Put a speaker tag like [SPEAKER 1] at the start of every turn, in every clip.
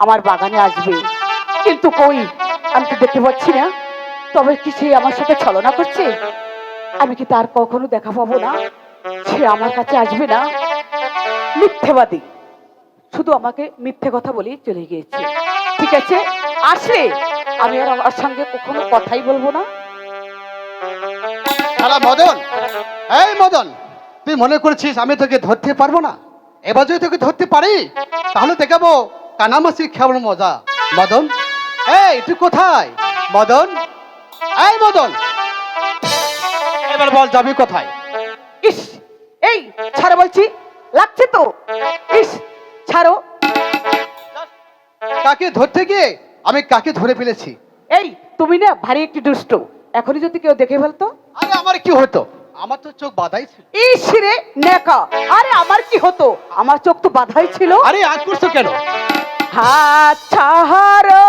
[SPEAKER 1] আমার বাগানে আসবে। কিন্তু কই? আমি তো দেখতে পাচ্ছি না। তবে কি সে আমার সাথে ছলনা করছে? আমি কি তার কখনো দেখা পাবো না? সে আমার কাছে আসবে না। মিথ্যেবাদী। শুধু আমাকে মিথ্যে কথা বলেই চলে গিয়েছে। ঠিক আছে? আসলে আমি আর আমার সঙ্গে কখনো কথাই বলব না।
[SPEAKER 2] শালা মদন! এই মদন! তুই মনে করছিস আমি তোকে ধরতে পারব না? এবার যদি তোকে ধরতে পারি, তাহলে দেখাবো কানামাসি খেলার মজা। মদন? এই তুই কোথায়? মদন? এই মদন। এবার বল যাবি কোথায়?
[SPEAKER 1] ইস এই ছাড়ো বলছি। লাগছে তো। ইস ছাড়ো।
[SPEAKER 2] কাকে ধরতে গিয়ে? আমি কাকে ধরে ফেলেছি?
[SPEAKER 1] এই তুমি না ভারী একটি দুষ্ট। এখনই যদি কেউ দেখে ফেলতো।
[SPEAKER 2] আরে আমার কি হতো? আমার তো চোখ বাধাই ছিল।
[SPEAKER 1] ইস রে নেকা। আরে আমার কি হতো? আমার চোখ তো বাধাই ছিল।
[SPEAKER 2] আরে আজ করছ কেন?
[SPEAKER 1] হাত ছাড়ো।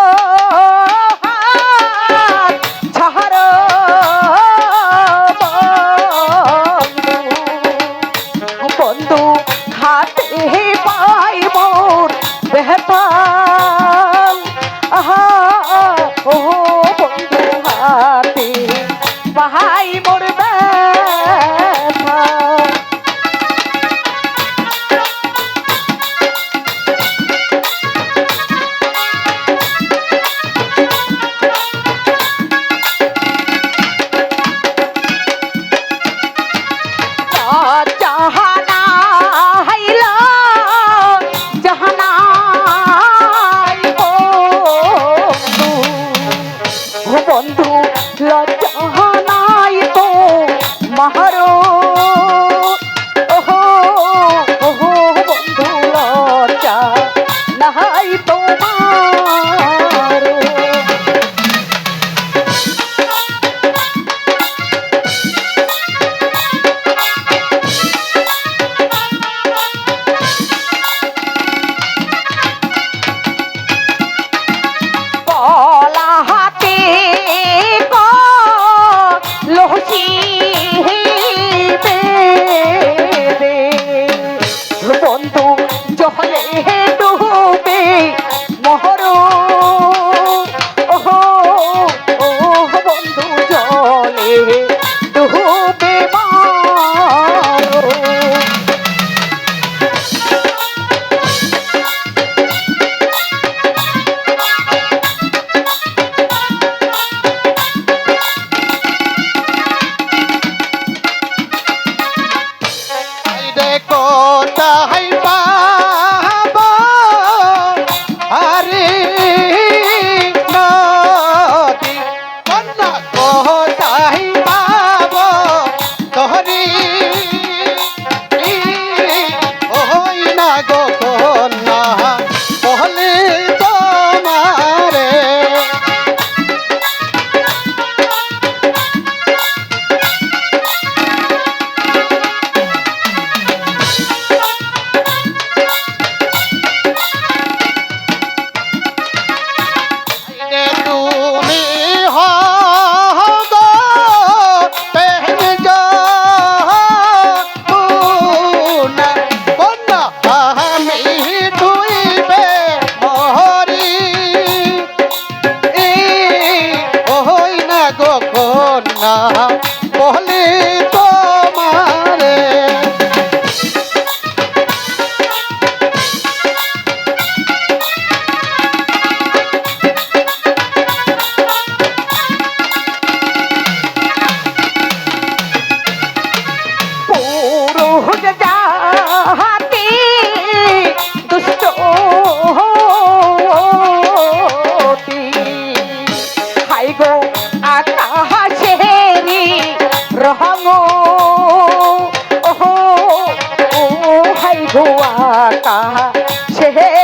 [SPEAKER 2] না
[SPEAKER 1] সে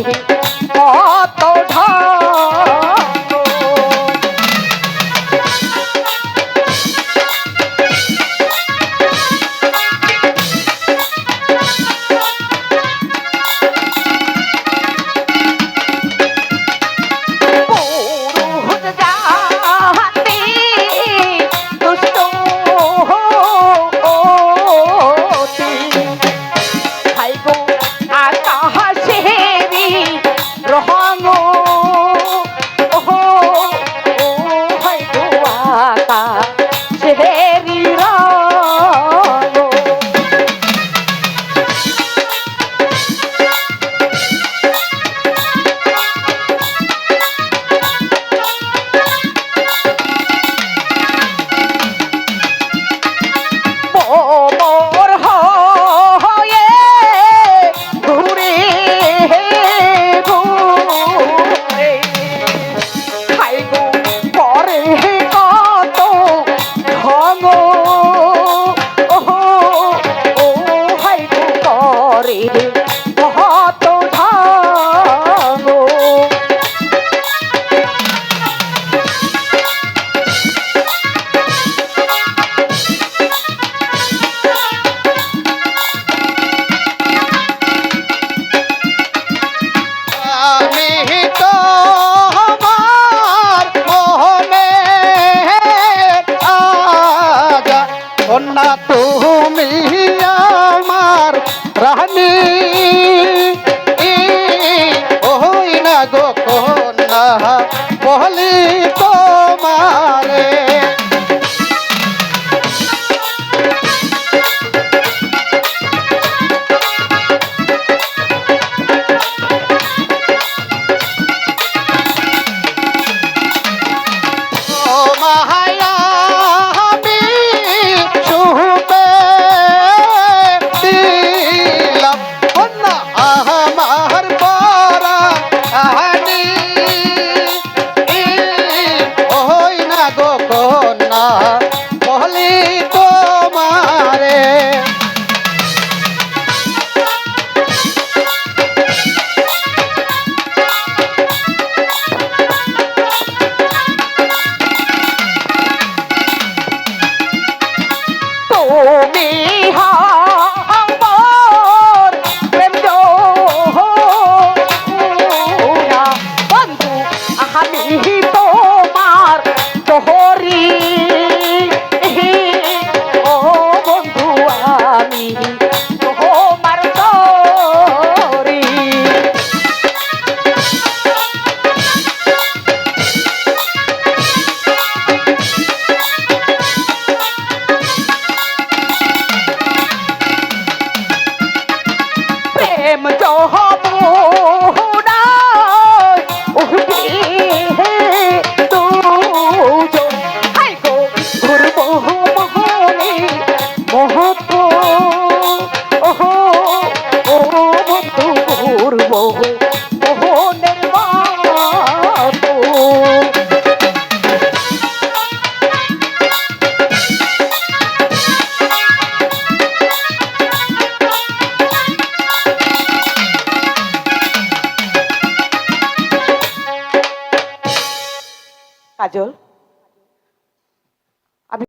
[SPEAKER 1] Thank you.